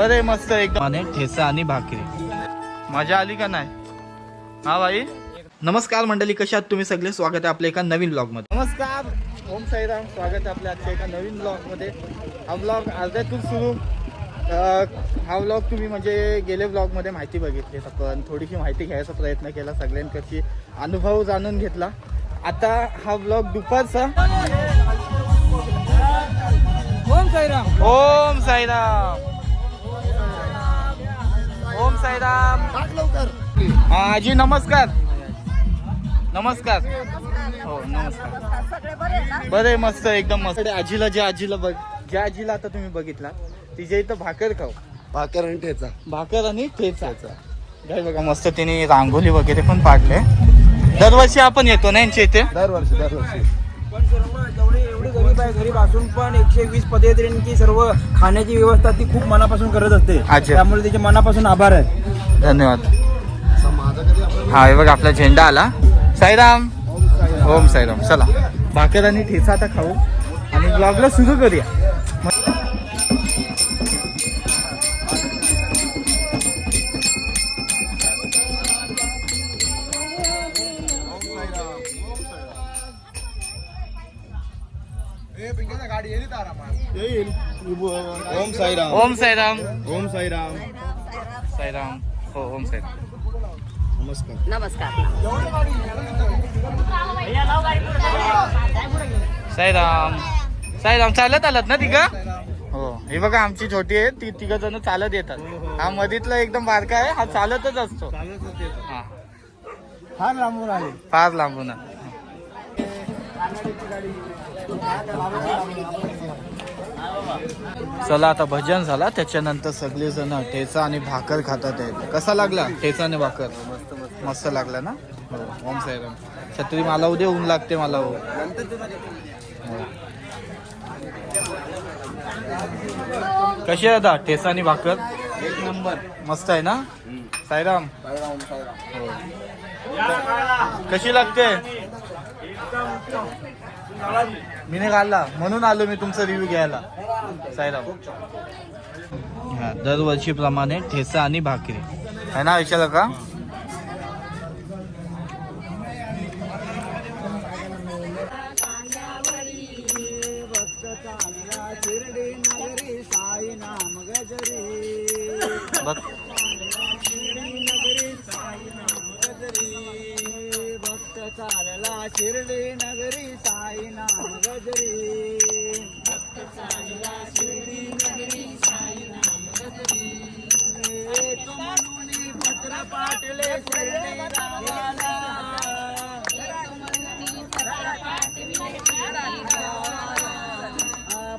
बरं आहे मस्त एकदम ठेचा आणि भाकरी. मजा आली का नाही? हा भाई नमस्कार मंडळी कशा आहात तुम्ही सगळे? स्वागत आहे आपल्या एका नवीन ब्लॉगमध्ये नमस्कार. ओम साईराम. स्वागत आहे आपल्या आजच्या एका नवीन ब्लॉगमध्ये हा ब्लॉग अर्ध्यातून सुरू. हा ब्लॉग तुम्ही म्हणजे गेले ब्लॉगमध्ये माहिती बघितली आपण. थोडीशी माहिती घ्यायचा प्रयत्न केला सगळ्यांकडची अनुभव जाणून घेतला. आता हा ब्लॉग दुपारचा. ओम साईराम. ओम साईराम. ओम साईराम. हा आजी नमस्कार. नमस्कार. हो नमस्कार. बरं आहे मस्त एकदम मस्त. आजीला ज्या आजीला बघ ज्या आजीला आता तुम्ही बघितला तिच्या इथं भाकर खाऊ. भाकर आणि ठेचा. भाकर आणि ठेचा. काय बघा. मस्त तिने रांगोली वगैरे पण पाडले. दरवर्षी आपण येतो ना यांच्या इथे? दरवर्षी दरवर्षी. गरीब असून पण एकशे वीस पदयात्रींची सर्व खाण्याची व्यवस्था ती खूप मनापासून करत असते. अच्छा. त्यामुळे त्याचे मनापासून आभार आहे धन्यवाद. हा हे बघा आपला झेंडा आला. साईराम. ओम साईराम. चला. भाकर आणि ठेचा आता खाऊ. आणि ब्लॉगला सुरू करूया. ओम साईराम. ओम साईराम. ओम साईराम. साईराम. हो ओम साईराम. नमस्कार. नमस्कार. साईराम. साईराम चालत आलात ना तिघ? हो. हे बघा आमची छोटी आहे. ती तिघ जण चालत येतात. हा मधीतला एकदम बारका आहे. हा चालतच असतो. हा. फार लांबून आले. फार लांबून चला आता भजन झाला. त्याच्यानंतर सगळे जण ठेचा आणि भाकर खातात आहेत. कसा लागला? ठेचा आणि भाकर? मस्त लागला ना? हो ओम साईराम. छत्री मला उद्या ऊन लागते मला हो. हो. कशी आहे दादा? ठेचा आणि भाकर? एक नंबर. मस्त आहे ना? साईराम? हो. कशी लागते? मी नाही खाल्ला म्हणून आलो मी तुमचा रिव्ह्यू घ्यायला. साईराम. हा दरवर्षीप्रमाणे ठेचा आणि भाकरी. आहे ना विचारलं का शिर्डी नगरी साई नाम गजरी. भक्त चालला शिर्डी नगरी साई नाम गजरी भद्र पाटले शिर्डी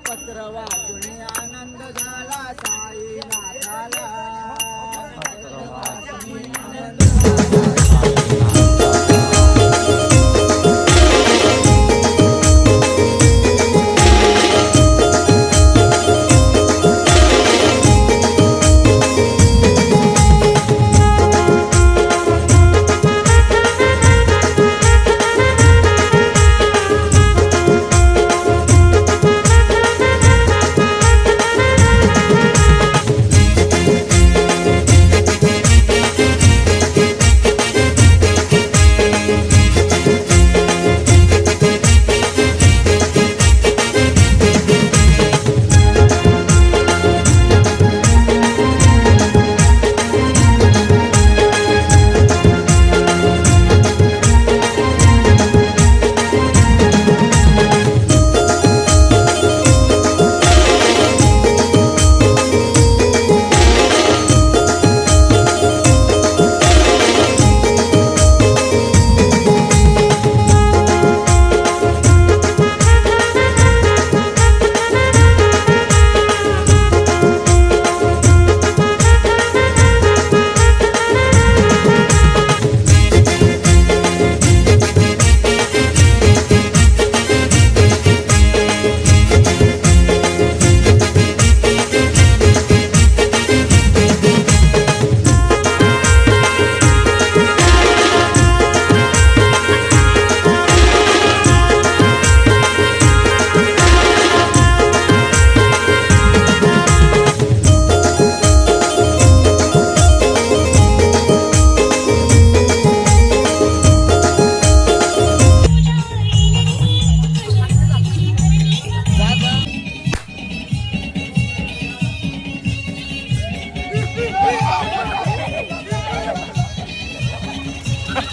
पत्र वाचून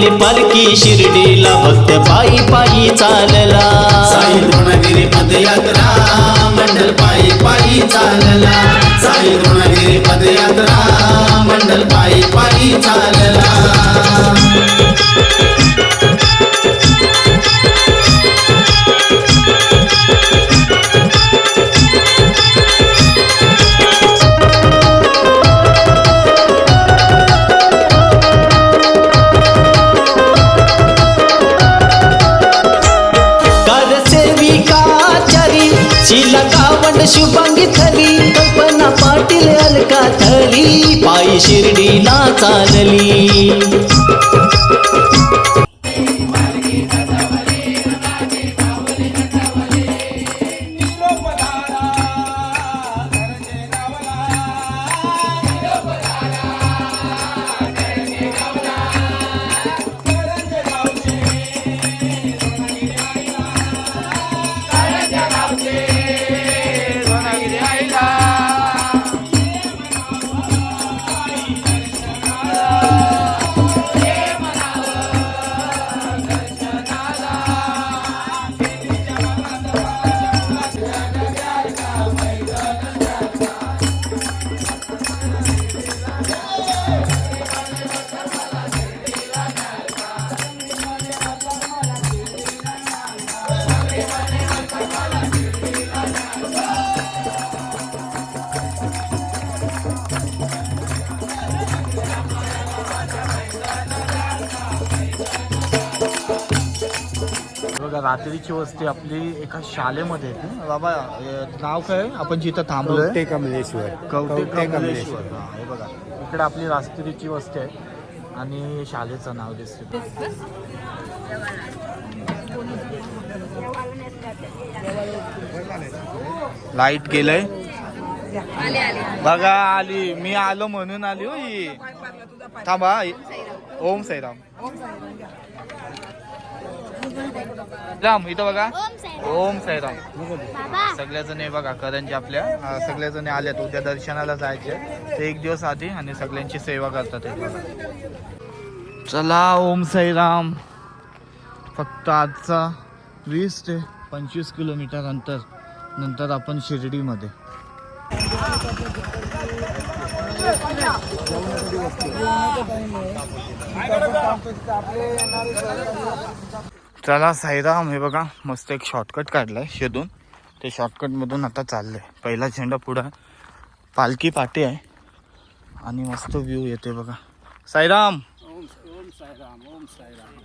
निघाली पालखी शिर्डीला भक्त पायी पायी चालला. साई द्रोणगिरी पदयात्रा मंडल पायी पायी चालला. साई द्रोणगिरी पदयात्रा मंडल पायी पायी चालला. कावंड शुभांगी थली कल्पना पाटील अलका थली पायी शिर्डीला चालली. बघा रात्रीची वस्ती आपली एका शाळेमध्ये येते बाबा नाव काय? आहे? आपण जिथं थांबलोय. कमलेश्वर. कवटे कमलेश्वर. हा, हे बघा. इकडे आपली रात्रीची वस्ती आहे. आणि शाळेचं नाव दिसते लाइट गेलंय. बघा आली. मी आलो म्हणून आली हो ही. थांबा. ओम साईराम. राम इथं बघा. ओम साईराम. सगळ्याजणी बघा करंजी आपल्या. सगळ्याजणी आल्यात उद्या दर्शनाला जायचे. ते एक दिवस आधी आणि सगळ्यांची सेवा करतात. चला ओम साईराम. फक्त आजचा वीस ते पंचवीस किलोमीटर अंतर. नंतर आपण शिर्डीमध्ये. चला साईराम हे बघा मस्त एक शॉर्टकट काढलाय शेदून ते शॉर्टकटमधून आता आता चाललंय. पहिला झेंडा पुढं. पालखी पाटी आहे. आणि मस्त व्ह्यू येते बघा. साईराम!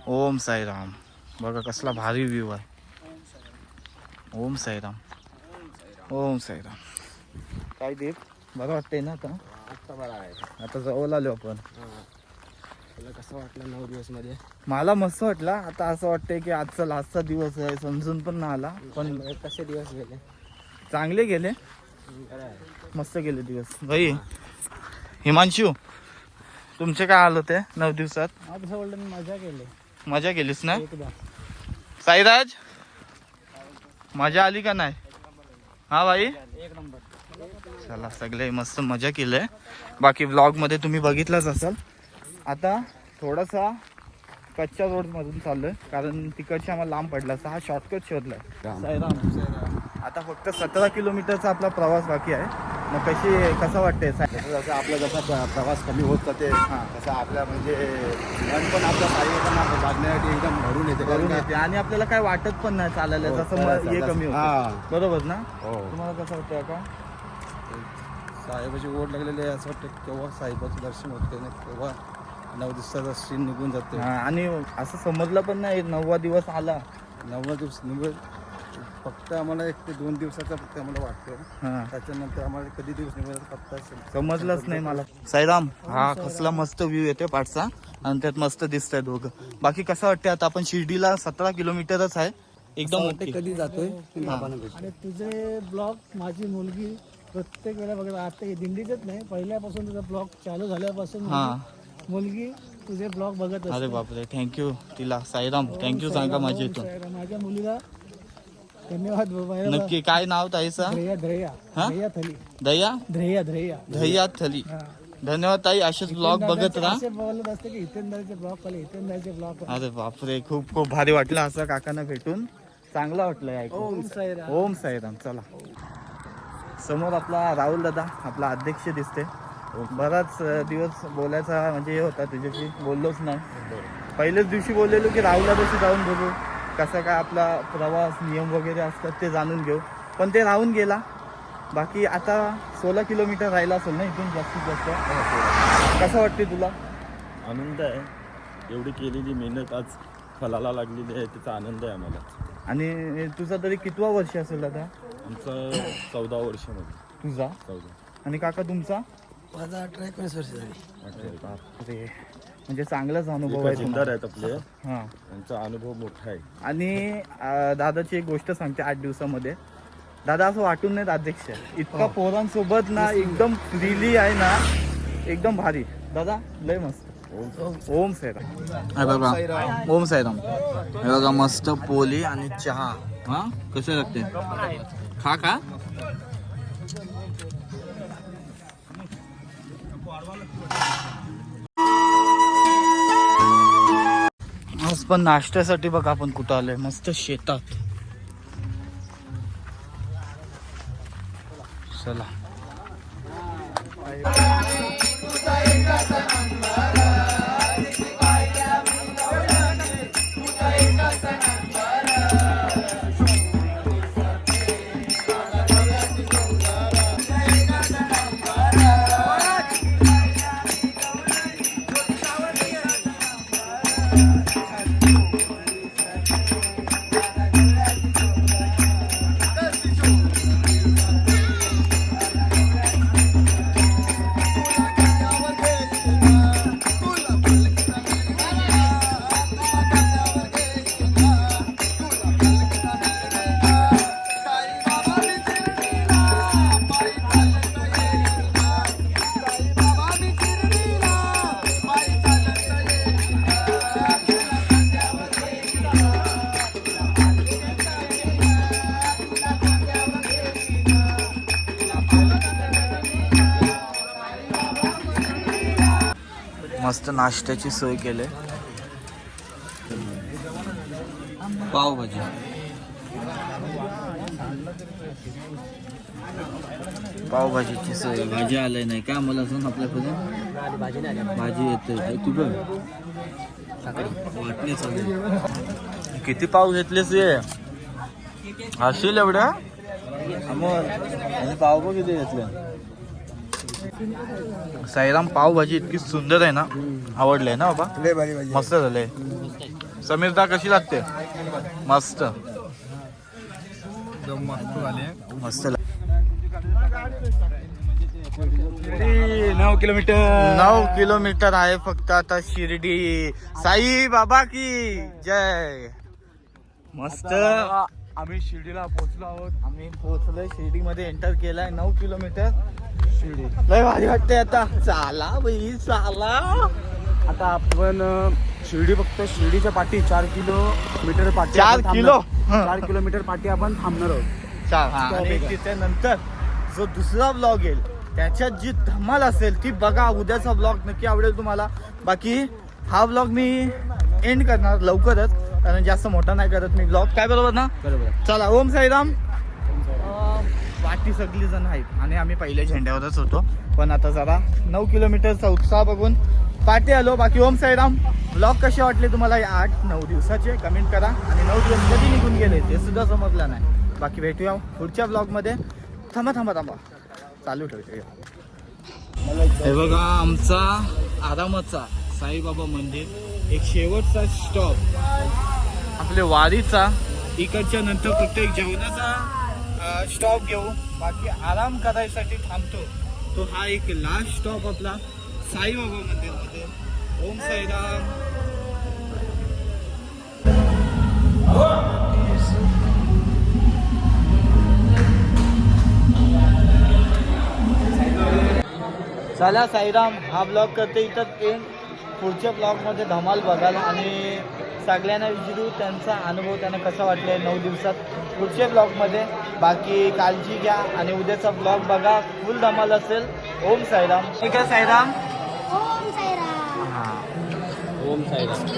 ओम साईराम. बघा कसला भारी व्ह्यू आहे. ओम साईराम. ओम साईराम. काय देत बरं वाटतंय ना आता? आता जवळ आलो आपण. कसं वाटलं नऊ दिवसमध्ये मला मस्त वाटलं. आता असं वाटतंय की आजचा लास्टचा दिवस आहे समजून पण नाही आला. पण कसे दिवस गेले? चांगले गेले. मस्त गेले दिवस. भाई हिमांशू तुमचे काय हाल होते नऊ दिवसात? मजा केली. मजा केलीस ना? एकदा साईराज मजा आली का नाही? हा भाई. एक नंबर. चला सगळे मस्त मजा केलंय. बाकी व्लॉगमध्ये तुम्ही बघितलंच असाल. आता थोडासा कच्च्या रोड मधून चाललोय कारण तिकडच्या आम्हाला लांब पडला असता हा शॉर्टकट शोधलाय. साईराम आता फक्त सतरा किलोमीटरचा आपला प्रवास बाकी आहे. मग कशी कसं वाटतंय? साई- जसं आपला जसा प्र- प्रवास कमी होत जाते तसं आपल्या म्हणजे मन पण आपल्या साईबाबांना लागण्यासाठी एकदम भरून येते का- येते. आणि आपल्याला काय वाटत पण नाही चालायला हो, जसं मग हे कमी होतं. हा. बरोबर ना? हो. तुम्हाला कसं वाटतंय का साहेबाची ओढ लागलेली आहे असं वाटतं केव्हा साहेबाचं दर्शन होते ना केव्हा नऊ दिवसाचा सीन निघून जाते हा, आणि असं समजलं पण नाही नववा दिवस आला. नववा दिवस निघून फक्त आम्हाला एक ते दोन दिवसाचा फक्त आम्हाला वाटतो. हा. त्याच्यानंतर आम्हाला कधी दिवस निघून फक्त समजलंच नाही मला. साईराम हा कसला मस्त व्ह्यू येते पाठचा. आणि त्यात मस्त दिसतंय दोघं. बाकी कसं वाटतंय आता आपण शिर्डीला सतरा किलोमीटरच आहे. एकदम ओके. कधी जातोय आणि तुझे ब्लॉग माझी मुलगी प्रत्येक वेळा बघत आता हे दिंडीतच नाही पहिल्यापासून तुझा ब्लॉग चालू झाल्यापासून हा. मुलगी- तुझे ब्लॉग बघत अरे बापरे थँक्यू तिला. साईराम थँक्यू सांगा माझ्या इथून माझ्या मुलीला धन्यवाद बाबा नक्की काय नाव ताईचा? ध्रेया ध्रेया. हा? ध्रेया थली. दया ध्रेया ध्रेया. दह्या थली. हा. धन्यवाद ताई असेच ब्लॉग बघत राहा. असे बोलत असते की अरे बापरे खूप खूप भारी वाटलं असं काकांना भेटून. चांगलं वाटलं ऐकून. साईराम. ओम साईराम चला. समोर आपला राहुल दादा आपला अध्यक्ष दिसते. बराच दिवस बोलायचा म्हणजे हे होता तुझ्याशी. बोललोच नाही. पहिल्याच दिवशी बोललेलो की राहुल दादाशी जाऊन बोलू कसा काय आपला प्रवास नियम वगैरे असतात ते जाणून घेऊ. पण ते राहून गेला. बाकी आता सोळा किलोमीटर राहिला असेल ना इथून जास्तीत जास्त? कसं वाटते तुला? आनंद आहे. एवढी केलेली मेहनत आज फलाला लागलेली आहे त्याचा आनंद आहे आम्हाला. आणि तुझा तरी कितवा वर्ष असेल आता आमचं चौदा वर्षामध्ये. तुझा? चौदा. आणि काका तुमचा? माझा अठरा एकोणीस वर्ष झाली. बापरे. म्हणजे चांगलाच अनुभव आहे तुम्हाला. आहेत आपले. हा. त्यांचा अनुभव मोठा आहे. आणि अं, दादाची एक गोष्ट सांगते आठ दिवसामध्ये. दादा असं वाटून नाही अध्यक्ष. इतका पोरांसोबत ना एकदम फ्रीली आहे ना एकदम भारी. दादा लय मस्त. ओम साईराम बघा ओम साईराम हे बघा मस्त पोली आणि चहा. हा? कसे लागते? खा खा. आज पण नाश्त्यासाठी बघा आपण कुठं आलोय. मस्त शेतात. चला. नाश्त्याची सोय केली. पावभाजी. पावभाजीची सोय. भाजी आलंय नाही. काय मला असून आपल्याकडे? भाजी येते. तू बघ. वाटणे चालू किती पाव घेतलेस ये असेल एवढ्या? अमोल आणि पाव पण किती घेतले. साईराम पावभाजी इतकी सुंदर आहे ना? आवडले ना बाबा? मस्त झालंय. समीरदा कशी लागते? मस्त. मस्त नऊ किलोमीटर. नऊ किलोमीटर आहे फक्त आता शिर्डी. साई बाबा की जय. मस्त. आम्ही शिर्डीला पोहोचलो आहोत. आम्ही पोहोचलोय शिर्डी मध्ये एंटर केलाय. नऊ किलोमीटर. शिर्डी लय भारी वाटते आता. चाला बाई चाला आता आपण शिर्डी फक्त शिर्डीच्या पाठी चार किलोमीटर पाठी चार आपण थांबणार- किलो? हं. चार किलोमीटर पाठी आपण थांबणार आहोत. हा, आणि नंतर जो दुसरा ब्लॉग येईल त्याच्यात जी धमाल असेल ती बघा उद्याचा ब्लॉग नक्की आवडेल तुम्हाला. बाकी हा ब्लॉग मी एंड करणार लवकरच कारण जास्त मोठा नाही करत मी ब्लॉग काय बरोबर ना? बरोबर. चला ओम साईराम. अं, पाठी सगळी जण आहेत. आणि आम्ही पहिल्या झेंड्यावरच होतो. पण आता जरा नऊ किलोमीटरचा उत्साह बघून पाठी आलो. बाकी ओम साईराम ब्लॉग कसे वाटले तुम्हाला? या आठ नऊ दिवसाचे. कमेंट करा. आणि नऊ दिवस कधी निघून गेले ते सुद्धा समजलं नाही. बाकी भेटूया पुढच्या ब्लॉगमध्ये थांबा थांबा थांबा. चालू ठेवते. हे बघा आमचा आरामाचा साईबाबा मंदिर. एक शेवटचा स्टॉप आपले वारीचा इकडच्या नंतर प्रत्येक जेवणाचा स्टॉप घेऊ. बाकी आराम करायसाठी थांबतो. तो हा एक लास्ट स्टॉप आपला साईबाबा मंदिरमध्ये. ओम साईराम. चला साईराम हा ब्लॉग करते. इथं एंड पुढच्या ब्लॉगमध्ये धमाल बघाल आणि सगळ्यांना विचारू त्यांचा अनुभव त्यांना कसा वाटला नऊ दिवसात? पुढच्या ब्लॉगमध्ये. बाकी काळजी घ्या आणि उद्याचा ब्लॉग बघा. फुल धमाल असेल. ओम साईराम. साईराम. ओम साईराम. हा. ओम साईराम.